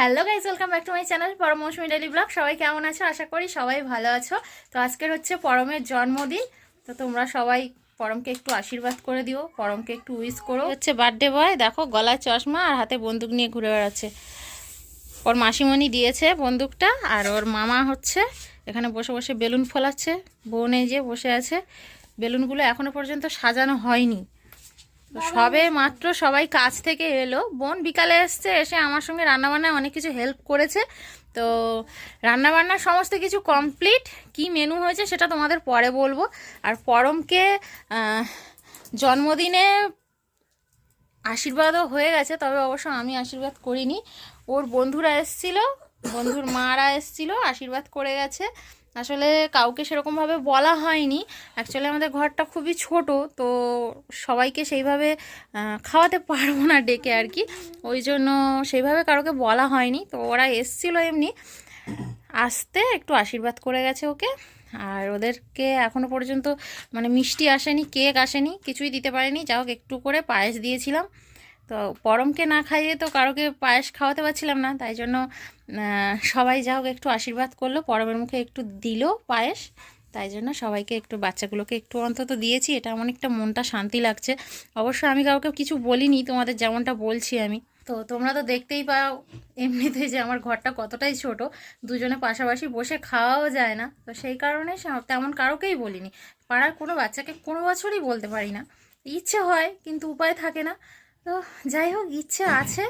Hello guys welcome back to my channel Param Mousumi daily blog সবাই কেমন আছো? আশা করি সবাই ভালো আছো। তো আজকের হচ্ছে পরমের জন্মদিন। তো তোমরা সবাই পরমকে একটু আশীর্বাদ করে দিও, পরমকে একটু উইশ করো। হচ্ছে বার্থডে বয় দেখো গলায় চশমা আর হাতে বন্দুক নিয়ে ঘুরে বেড়াচ্ছে। ওর মাসিমণি দিয়েছে বন্দুকটা আর ওর মামা হচ্ছে, এখানে বসে বসে বেলুন ফোলাচ্ছে। বোন এই যে, বসে আছে। বেলুনগুলো এখনও পর্যন্ত সাজানো হয়নি। সবে মাত্র সবাই কাজ থেকে এলো। বোন বিকালে এসছে, এসে আমার সঙ্গে রান্নাবান্নায় অনেক কিছু হেল্প করেছে। তো রান্নাবান্নার সমস্ত কিছু কমপ্লিট কি মেনু হয়েছে সেটা তোমাদের পরে বলব। আর পরমকে জন্মদিনে আশীর্বাদও হয়ে গেছে, তবে অবশ্য আমি আশীর্বাদ করিনি। ওর বন্ধুরা এসছিল, বন্ধুর মারা এসছিল, আশীর্বাদ করে গেছে। আসলে কাউকে সেরকমভাবে বলা হয়নি। অ্যাকচুয়ালি আমাদের ঘরটা খুবই ছোট, তো সবাইকে সেইভাবে খাওয়াতে পারব না ডেকে আর কি ওই জন্য সেইভাবে কারোকে বলা হয়নি, তো ওরা এসছিল এমনি। আসতে একটু আশীর্বাদ করে গেছে ওকে। আর ওদেরকে এখনও পর্যন্ত মানে মিষ্টি আসেনি, কেক আসেনি, কিছুই দিতে পারেনি। যা হোক, একটু করে পায়েস দিয়েছিলাম। তো পরমকে না খাইয়ে তো কারোকে পায়েস খাওয়াতে পারছিলাম না, তাই জন্য সবাই যা হোক একটু আশীর্বাদ করল, পরমের মুখে একটু দিল পায়েস, তাই জন্য সবাইকে একটু, বাচ্চাগুলোকে একটু অন্তত দিয়েছি, এটা একটা মনটা শান্তি লাগছে। অবশ্য আমি কাউকে কিছু বলিনি, তোমাদের যেমনটা বলছি আমি। তো তোমরা তো দেখতেই পাও এমনিতে যে আমার ঘরটা কতটাই ছোট, দুজনে পাশাপাশি বসে খাওয়াও যায় না। তো সেই কারণে তেমন কারোকেই বলিনি। পাড়ার কোনো বাচ্চাকে কোনো বছরই বলতে পারি না। ইচ্ছে হয়, কিন্তু উপায় থাকে না। তো যাই হোক, ইচ্ছে আছে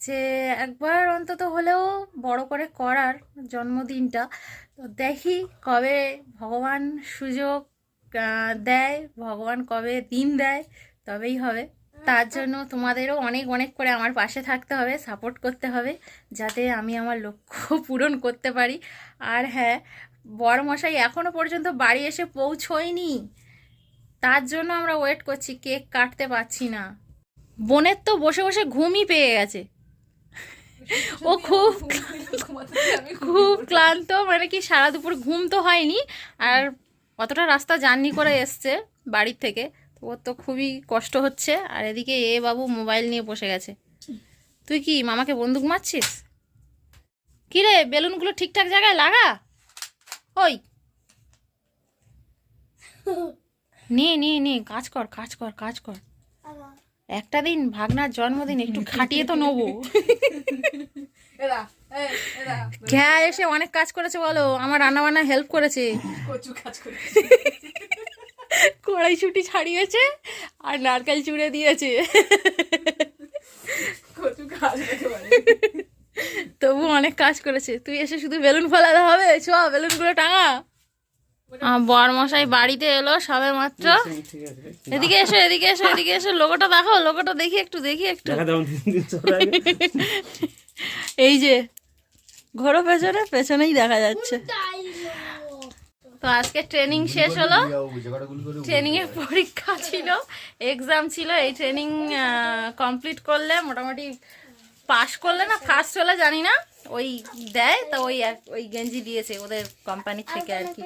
যে একবার অন্তত হলেও বড় করে করার জন্মদিনটা। তো দেখি কবে ভগবান সুযোগ দেয়, ভগবান কবে দিন দেয়, তবেই হবে। তার জন্য তোমাদেরও অনেক অনেক করে আমার পাশে থাকতে হবে, সাপোর্ট করতে হবে, যাতে আমি আমার লক্ষ্য পূরণ করতে পারি। আর হ্যাঁ বড়মশাই এখনও পর্যন্ত বাড়ি এসে পৌঁছোয়নি। তার জন্য আমরা ওয়েট করছি কেক কাটতে পারছি না। বোনের তো বসে বসে ঘুমই পেয়ে গেছে। ও খুব খুব ক্লান্ত মানে কি সারা দুপুর ঘুম তো হয়নি, আর অতটা রাস্তা জার্নি করে এসছে বাড়ির থেকে। তো ওর তো খুবই কষ্ট হচ্ছে, আর এদিকে এ বাবু মোবাইল নিয়ে বসে গেছে। তুই কি মামাকে বন্দুক মারছিস? কি রে বেলুনগুলো ঠিকঠাক জায়গায় লাগা? ওই। নে নে নে, কাজ কর কাজ কর কাজ কর। একটা দিন ভাগনার জন্মদিন একটু খাটিয়ে তো নেব। ঘ্যা এসে অনেক কাজ করেছে বলো আমার রান্না বান্না হেল্প করেছে। কড়াইশুটি ছাড়িয়েছে আর নারকেল চুড়ে দিয়েছে। তবু অনেক কাজ করেছে। তুই এসে শুধু বেলুন ফলাতে হবে চ বেলুনগুলো টাঙা। বর মশাই বাড়িতে এলো সবে মাত্র এদিকে এসো এদিকে এসো এদিকে এসো। লোগোটা দেখো লোগোটা দেখি একটু দেখি একটু। এই যে ঘোরো পেছনে পেছনেই দেখা যাচ্ছে। তো আজকে ট্রেনিং শেষ হলো। ট্রেনিং এর পরীক্ষা ছিল এক্সাম ছিল। এই ট্রেনিং কমপ্লিট করলে মোটামুটি পাশ করলে না ফার্স্ট হলে জানি না ওই দেয়। তো ওই ওই গেঞ্জি দিয়েছে ওদের কোম্পানি থেকে আর কি।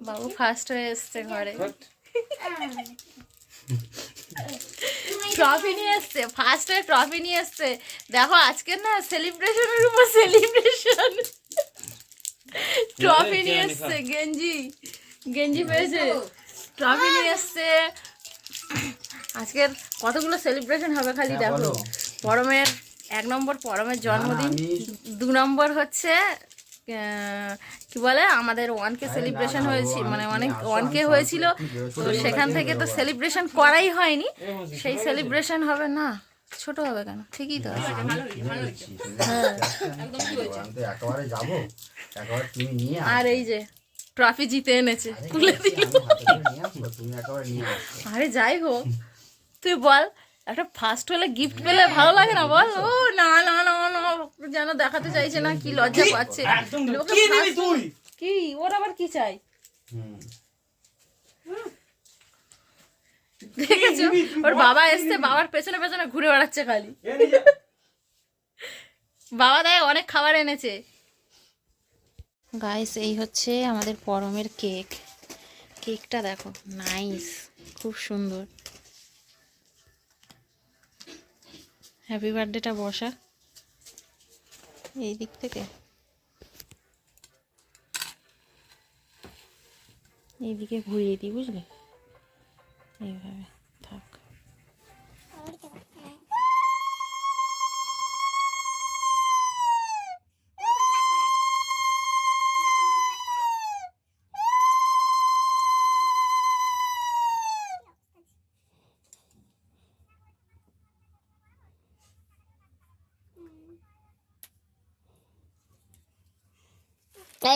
বাবু ফার্স্ট হয়ে এসছে ঘরে। ট্রফি নিয়ে এসছে ফার্স্ট হয়ে ট্রফি নিয়ে এসছে। দেখো আজকে না সেলিব্রেশনের উপর সেলিব্রেশন ট্রফি নিয়ে এসছে গেঞ্জি গেঞ্জি পেয়েছে। ট্রফি নিয়ে এসছে। আজকের কতগুলো সেলিব্রেশন হবে খালি দেখো। পরমের এক নম্বর পরমের জন্মদিন। দু নম্বর হচ্ছে কি বলে আমাদের ওয়ানকে সেলিব্রেশন হয়েছিল মানে অনেক ওয়ানকে হয়েছিল তো সেখান থেকে তো সেলিব্রেশন করাই হয়নি। সেই সেলিব্রেশন হবে না ছোট হবে কেন? ঠিকই তো আছে। একেবারে যাব একেবারে তুমি নিয়ে আর এই যে ট্রফি জিতে এনেছে তুলে দিল। আরে যাই হোক তুই বল একটা ফার্স্ট হলে গিফট পেলে ভালো লাগে না বল? ও না না না না যেন দেখাতে চাইছে না কি লজ্জা পাচ্ছে। কি নিবি তুই? কি? ওর আবার কি চাই? দেখেছ? ওর বাবা এসছে বাবার পেছনে পেছনে ঘুরে বেড়াচ্ছে খালি। বাবা দেয় অনেক খাবার এনেছে। গাইস এই হচ্ছে আমাদের পরমের কেক। কেকটা দেখো নাইস খুব সুন্দর। হ্যাপি বার্থডেটা বসা এই দিক থেকে। এইদিকে ঘুরিয়ে দিই বুঝলি? এইভাবে।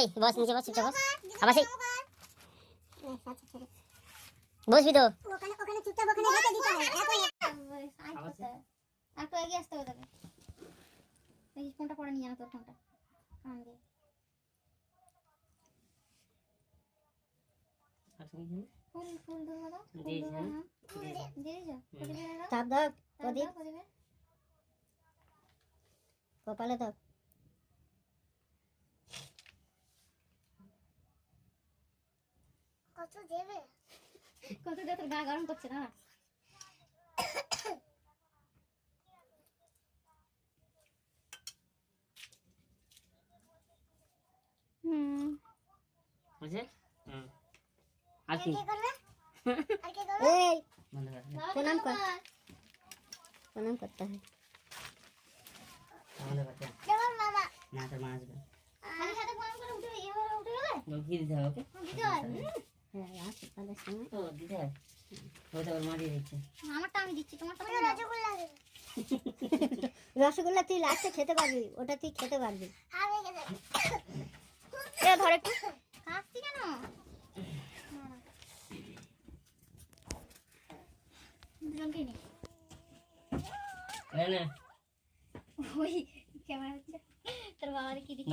এই বস নিচে বস চুপচাপ বস। আবার সেই বসবি তো ওখানে ওখানে চুপচাপ ওখানে রেখে দিতে হবে। আর তো এগিয়ে আসতে হবে তোকে। এই ফোনটা পরে নিয়ে আনো তোর ফোনটা। কান দিয়ে ফুল ফুল ধরো দাও ফুল দিয়েছি, ধরো, হ্যাঁ? হ্যাঁ। দিয়েছ প্রদীপে দাও চাপ দাও চাপ প্রদীপ দাও প্রদীপে কপালে দাও কত দেবে কত দিয়ে তোর গা গরম করছে না হুম বুঝে আর কি কি করবে আর কি করবে এই প্রণাম কর প্রণাম করতে হয় আমাদের বাচ্চা যেমন বাবা না তোর মা আসবে খালি হাতে প্রণাম করে উঠে এভাবে উঠে গেলে কি দিতে হবে ওকে দিতে হয় হ্যাঁ রসগোল্লা তুই লাস্টে খেতে পারবি ওটা তুই খেতে পারবি। ধর একটু। কেন? দুজনকে নে। না ওই ক্যামেরা হচ্ছে। তোর বাবার কি দিচ্ছি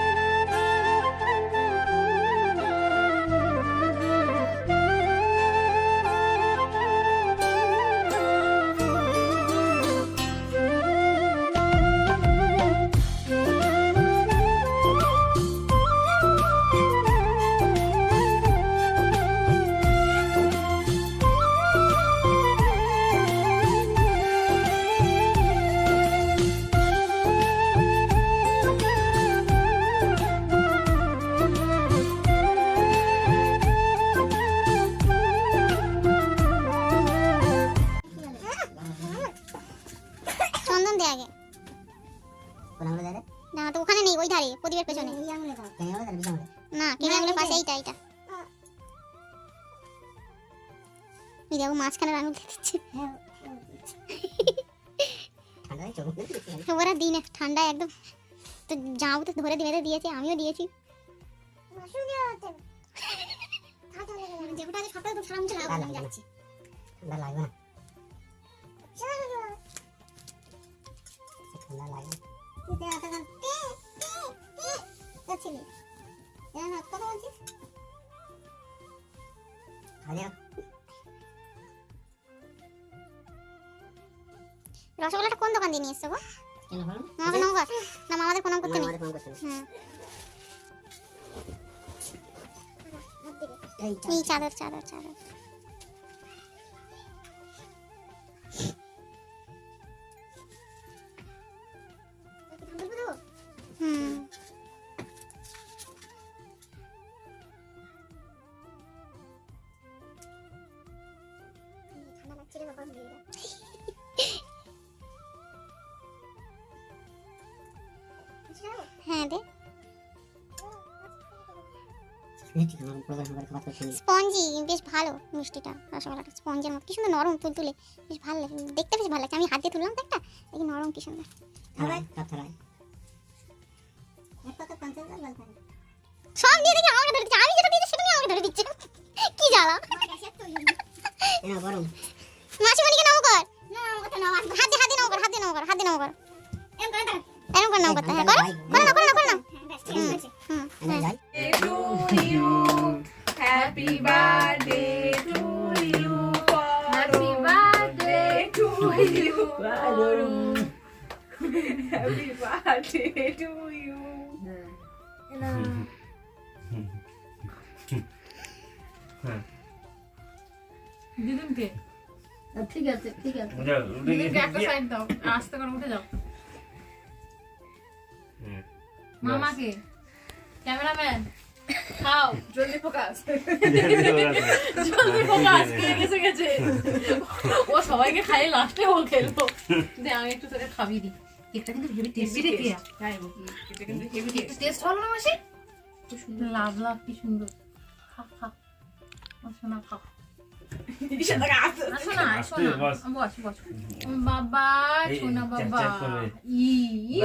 ঠান্ডা একদম তো জামা তো ধরে বেঁধে দিয়েছে আমিও দিয়েছি। রসগোল্লাটা কোন দোকান দিয়ে নিয়ে এসছো গো? কেন নাম কর না মামাদের প্রণাম করতে নেই। এই এই চাদর চাদর চাদর। স্পঞ্জি বেশ ভালো মিষ্টিটা রসগোল্লাটা। স্পঞ্জের মতো। কি সুন্দর নরম তুলতুলে বেশ ভালো লাগে। দেখতে বেশ ভালো লাগছে। আমি হাত দিয়ে তুললাম তো একটা দেখি নরম কি সুন্দর। থালায় সব দিয়ে দেখি আমাকে ধরে দিচ্ছে। আমি যেটা দিয়েছি সেটা নিয়ে আমাকে ধরে দিচ্ছে। কি জ্বালা। মাসিমণিকে নাও কর। হাত হাত নাও কর হাত নাও কর হাত নাও কর। এরকম করে নাও। করতে হ্যাঁ। করো করে নাও করে নাও করে নাও হুম হুম Happy birthday to you. Happy birthday to you. Happy birthday to you. দিদুনকে ঠিক আছে ঠিক আছে দিদুনকে একটা সাইড দাও আস্তে করে উঠে যাও মামাকে ক্যামেরাম্যান খাও জলদি ফোকাস। জলদি ফোকাস কে গেছে গেছে। ও সবাইকে খাইয়ে লাস্টে ও খেলব দে আমি একটু তোকে খাবি দি। কেকটা কিন্তু হেভি টেস্টি রে কেয়া এটা কিন্তু হেভি একটু টেস্ট ভালো না মাসি? খুব সুন্দর। লাভ লাভ কি সুন্দর। খা খা। আসো না খাও। আসো না আসো না। বস। বস বাবা সোনা বাবা। ই ই।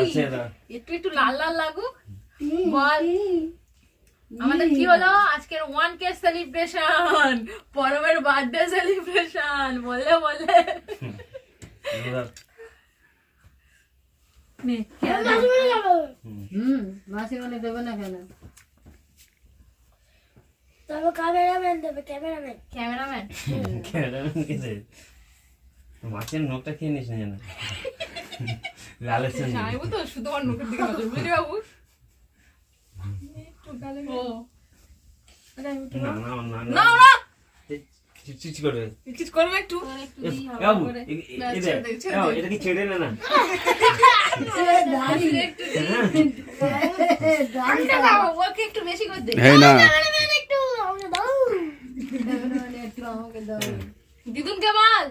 একটু একটু লাল লাল লাগুক। বল। আমাদের কি হলো? আজকের ওয়ান কে সেলিব্রেশন পরমের বার্থডে সেলিব্রেশন মাসি মানে দেবে না কেন? তবে ক্যামেরাম্যান দেবে ক্যামেরাম্যান ক্যামেরাম্যান মাছের নখটা খেয়ে নিস না যেন। লালের সঙ্গে জানাব তো শুধু আমার মুখের দিকে নজর বুঝলি বাবু? একটু আচ্ছা, ওকে একটু বেশি করে দে হ্যাঁ না একটু আমাকে দাও একটু আমাকে দাও দিদুনকে বল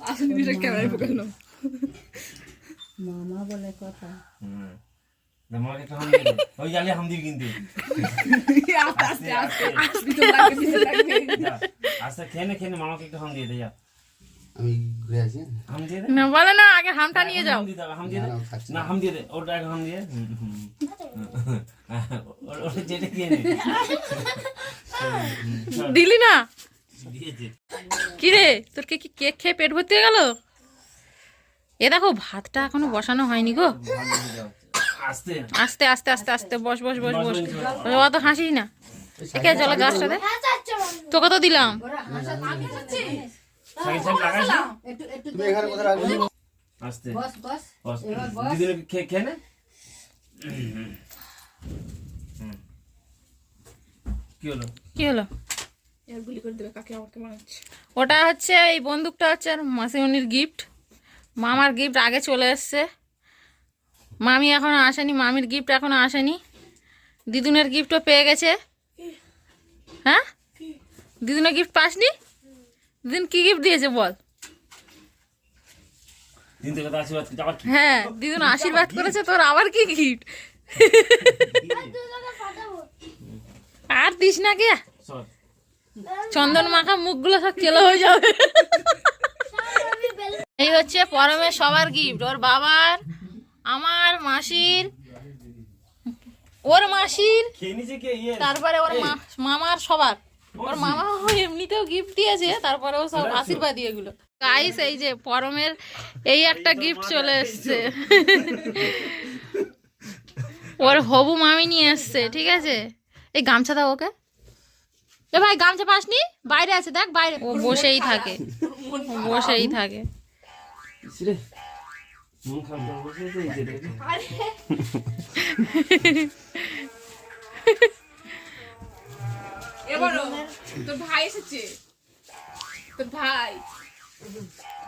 আসলে নিজের ক্যামেরায় ফোকাস নাও মামা বলে কথা। ওই জালে হাম কিন্তু। আস্তে আস্তে। আস্তে আসবি তো লাগবে দিতে লাগবে যা, আস্তে খেয়ে নে খেয়ে মামাকে একটু হাম দিয়ে দে যা। আমি ঘুরে আছি হাম দিয়ে দে। না বলে না আগে হামটা নিয়ে যাও। হাম দিয়ে না, দে। হাম দিয়ে দে ওটা এক হাম দিয়ে। ওটা খেয়ে নে দিলি না? দিয়েছে কি রে তোর কে কি কেক খেয়ে পেট ভর্তি হয়ে গেল? এ দেখো ভাতটা এখনও বসানো হয়নি গো। হয়ে। আস্তে। আস্তে আস্তে আস্তে আস্তে। বস বস বস বস অত হাসিস না। একে চলো গাছটা দে। তোকে তো দিলাম। কি হলো? কি হলো? এর গুলি করে দেবে কাকে আমাকে হচ্ছে ওটা হচ্ছে এই বন্দুকটা হচ্ছে আর মাসিমণির গিফট মামার গিফট আগে চলে এসছে। মামি এখনও আসেনি মামির গিফট এখনও আসেনি। দিদুনের গিফটও পেয়ে গেছে। হ্যাঁ? দিদুনের গিফট পাসনি? দিদুন কি গিফট দিয়েছে বল। দিন থেকে তো আশীর্বাদ করতে আবার কি? হ্যাঁ দিদুন আশীর্বাদ করেছে তোর আবার কি গিফট আর দিস না কে? চন্দন মাখা মুখগুলো সব চেলো হয়ে যাবে। এই হচ্ছে পরমের সবার গিফট ওর বাবার আমার মাসির ওর মাসির ইয়ে। তারপরে ওর মা- মামার সবার। ওর মামা এমনিতেও গিফট দিয়েছে তারপরে ও সব আশীর্বাদ এগুলো। গাইস এই যে পরমের এই একটা গিফট চলে এসছে। ওর হবু মামি নিয়ে এসছে ঠিক আছে? এই গামছা দাও ওকে। এ ভাই গামছা পাসনি? বাইরে আছে দেখ বাইরে। ও বসেই থাকে। বসেই থাকে। এই যে দেখো। এবারও তোর ভাই এসেছে তোর ভাই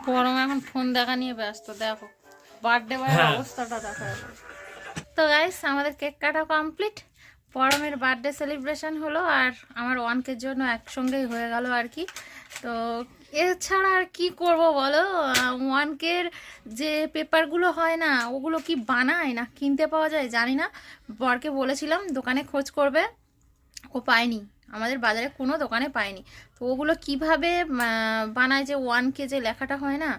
পরম এখন ফোন দেখা নিয়ে ব্যস্ত দেখো বার্থডে বয়ের হ্যাঁ। অবস্থাটা দেখা যাবে। তো গাইস আমাদের কেক কাটা কমপ্লিট পরমের বার্থডে সেলিব্রেশন হলো আর আমার ওয়ানকের জন্য একসঙ্গেই হয়ে গেল আর কি তো এছাড়া আর কি করব বলো? ওয়ানকের যে পেপারগুলো হয় না, ওগুলো কি বানায় না কিনতে পাওয়া যায় জানি না। বরকে বলেছিলাম, দোকানে খোঁজ করবে। ও পায়নি। আমাদের বাজারে কোনো দোকানে পায়নি। তো ওগুলো কীভাবে বানায় যে ওয়ান কে যে লেখাটা হয় না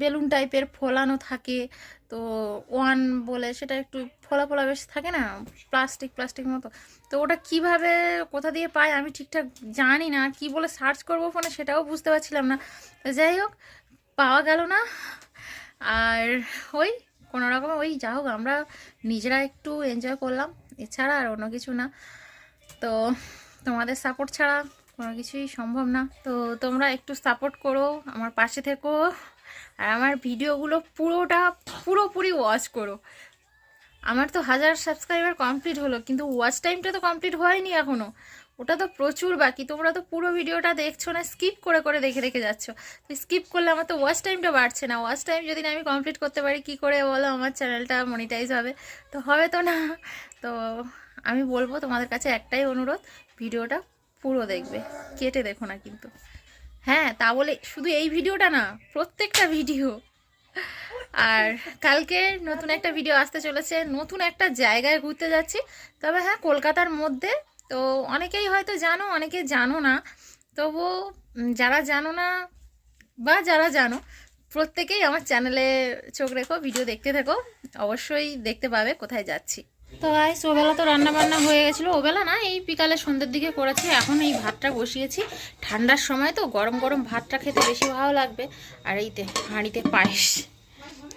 বেলুন টাইপের ফোলানো থাকে তো ওয়ান বলে সেটা একটু ফোলা ফোলা বেশ থাকে না? প্লাস্টিক প্লাস্টিক মতো। তো ওটা কীভাবে, কোথা দিয়ে পায় আমি ঠিকঠাক জানি না। কি বলে সার্চ করব ফোনে সেটাও বুঝতে পারছিলাম না। যাই হোক, পাওয়া গেল না। আর ওই কোনো রকম ওই যা হোক, আমরা নিজেরা একটু এনজয় করলাম। এছাড়া আর অন্য কিছু না। তো তোমাদের সাপোর্ট ছাড়া কোনো কিছুই সম্ভব না। তো তোমরা একটু সাপোর্ট করো, আমার পাশে থেকো। আর আমার ভিডিওগুলো পুরোটা পুরোপুরি ওয়াচ করো। আমার তো হাজার সাবস্ক্রাইবার কমপ্লিট হলো, কিন্তু ওয়াচ টাইমটা তো কমপ্লিট হয়নি এখনও ওটা তো প্রচুর বাকি। তোমরা তো পুরো ভিডিওটা দেখছ না স্কিপ করে করে দেখে দেখে যাচ্ছ। তো স্কিপ করলে আমার তো ওয়াচ টাইমটা বাড়ছে না। ওয়াচ টাইম যদি না আমি কমপ্লিট করতে পারি, কি করে বলো? আমার চ্যানেলটা মনিটাইজ হবে। তো হবে তো না? তো আমি বলব তোমাদের কাছে একটাই অনুরোধ, ভিডিওটা পুরো দেখবে। কেটে দেখো না কিন্তু। হ্যাঁ তা বলে শুধু এই ভিডিওটা না, প্রত্যেকটা ভিডিও। আর কালকে নতুন একটা ভিডিও আসতে চলেছে, নতুন একটা জায়গায় ঘুরতে যাচ্ছি। তবে হ্যাঁ কলকাতার মধ্যে, তো অনেকেই হয়তো জানো, অনেকে জানো না। তবু যারা জানো না বা যারা জানো, প্রত্যেকেই আমার চ্যানেলে চোখ রেখো, ভিডিও দেখতে থেকো। অবশ্যই দেখতে পাবে কোথায় যাচ্ছি। তো গাইস ওবেলা তো রান্না বান্না হয়ে গেছিল। ওবেলা না, এই বিকালে সন্ধ্যের দিকে করেছি। এখন এই ভাতটা বসিয়েছি। ঠান্ডার সময় তো গরম গরম ভাতটা খেতে বেশি ভালো লাগবে। আর এইতে হাঁড়িতে পায়েস।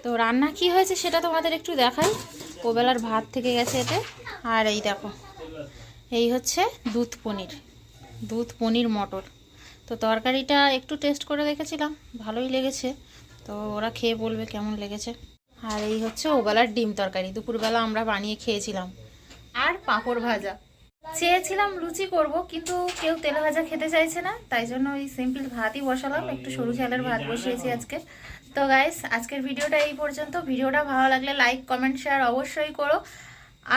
তো রান্না কি হয়েছে সেটা তোমাদের একটু দেখাই। ওবেলার ভাত থেকে গেছে এতে। আর এই দেখো, এই হচ্ছে দুধ পনির। দুধ পনির মটর। তো তরকারিটা একটু টেস্ট করে দেখেছিলাম। ভালোই লেগেছে। তো ওরা খেয়ে বলবে কেমন লেগেছে। আর এই হচ্ছে ওবেলার ডিম তরকারি। দুপুরবেলা আমরা বানিয়ে খেয়েছিলাম। আর পাঁপড় ভাজা। চেয়েছিলাম লুচি করব, কিন্তু কেউ তেলে ভাজা খেতে চাইছে না, তাই জন্য ওই সিম্পল ভাতই বসালাম। একটু সরু চালের ভাত বসিয়েছি আজকে। তো গাইস আজকের ভিডিওটা এই পর্যন্ত। ভিডিওটা ভালো লাগলে লাইক কমেন্ট শেয়ার অবশ্যই করো।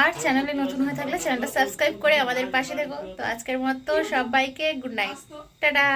আর চ্যানেলে নতুন হয়ে থাকলে চ্যানেলটা সাবস্ক্রাইব করে আমাদের পাশে দেখো তো আজকের মতো সবাইকে গুড নাইট টাটা।